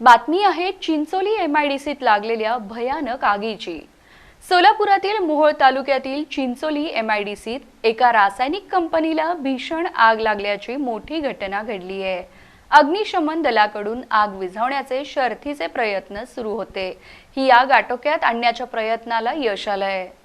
बातमी आहे चिंचोली एमआयडीसीत लागलेल्या भयानक आगीची. सोलापुरातील मोहोळ तालुक्यातील चिंचोली एमआयडीसीत एका रासायनिक कंपनीला भीषण आग लागल्याची मोठी घटना घडली आहे. अग्निशमन दलाकडून आग विझवण्याचे शर्थीचे प्रयत्न सुरू होते. ही आग आटोक्यात आणण्याच्या प्रयत्नाला यश आहे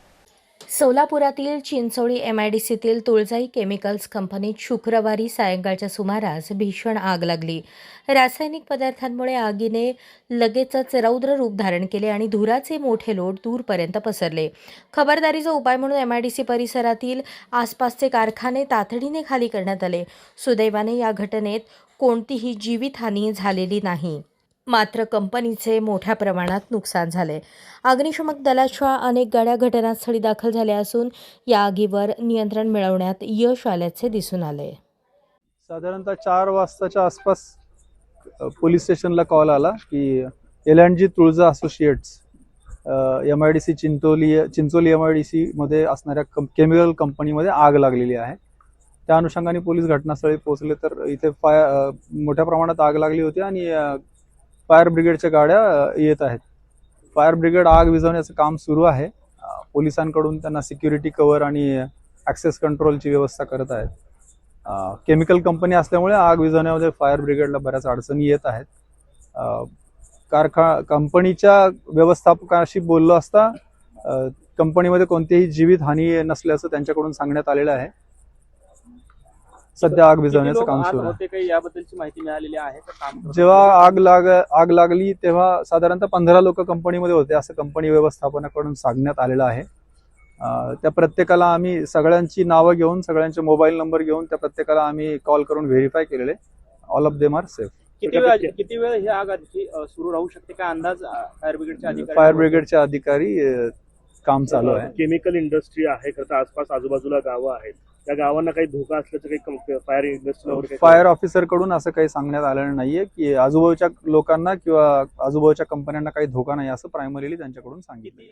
सोलापुरातील चिंचोळी एम आय डी सीतील तुळजाई केमिकल्स कंपनीत शुक्रवारी सायंकाळच्या सुमारास भीषण आग लागली. रासायनिक पदार्थांमुळे आगीने लगेचच रौद्र रूप धारण केले आणि धुराचे मोठे लोट दूरपर्यंत पसरले. खबरदारीचा उपाय म्हणून एम आय डी सी परिसरातील आसपासचे कारखाने तातडीने खाली करण्यात आले. सुदैवाने या घटनेत कोणतीही जीवितहानी झालेली नाही. मात्र कंपनीचे मोठ्या प्रमाणात नुकसान झाले. अग्निशमक दलाच्या अनेक गाड्या घटनास्थळी दाखल झाल्या असून या आगीवर नियंत्रण मिळवण्यात यश आल्याचे दिसून आले. साधारणतः चार वाजताच्या आसपास पोलीस स्टेशनला कॉल आला की L and G Tulja associates M I D C Chincholi Chincholi M I D सीमध्ये असणाऱ्या कं केमिकल कंपनीमध्ये आग लागलेली आहे. त्या अनुषंगाने पोलीस घटनास्थळी पोहोचले तर इथे फाय मोठ्या प्रमाणात आग लागली होती आणि फायर ब्रिगेडच्या गाड्या येत आहेत. फायर ब्रिगेड आग विझवण्याचं काम सुरू आहे. पोलिसांकडून त्यांना सिक्युरिटी कवर आणि ॲक्सेस कंट्रोलची व्यवस्था करत आहेत. केमिकल कंपनी असल्यामुळे आग विझवण्यामध्ये फायर ब्रिगेडला बऱ्याच अडचणी येत आहेत. कारखा कंपनीच्या व्यवस्थापकाशी बोललो असता कंपनीमध्ये कोणतीही जीवित हानी नसल्याचं त्यांच्याकडून सांगण्यात आलेलं आहे. सध्या आग विझवण्याचं काम सुरू आहे. होते काही याबद्दलची माहिती मिळालेली आहे का? काम करत जेव्हा आग लाग आग लागली तेव्हा साधारणतः पंधरा लोक कंपनीमध्ये होते असं कंपनी व्यवस्थापनाकडून सांगण्यात आलेलं आहे. अं, त्या प्रत्येकाला आम्ही सगळ्यांची नावं घेऊन सगळ्यांचे मोबाईल नंबर घेऊन त्या प्रत्येकाला आम्ही कॉल करून व्हेरीफाय केलेले. All of them are safe किती वेळ किती वेळ ही आग आणखी अ, सुरू राहू शकते? काय अंदाज फायर ब्रिगेडचे अधिकारी फायर ब्रिगेडचे अधिकारी अं, काम चालू आहे. केमिकल इंडस्ट्री आहे खरं तर आसपास आजूबाजूला गावं आहेत. त्या गावांना काही धोका असल्याचं काही फायर इंडस्ट्री फायर ऑफिसरकडून असं काही सांगण्यात आलेलं नाहीये की आजूबाजूच्या लोकांना किंवा आजूबाजूच्या कंपन्यांना काही धोका नाही असं प्रायमरीली त्यांच्याकडून सांगितलं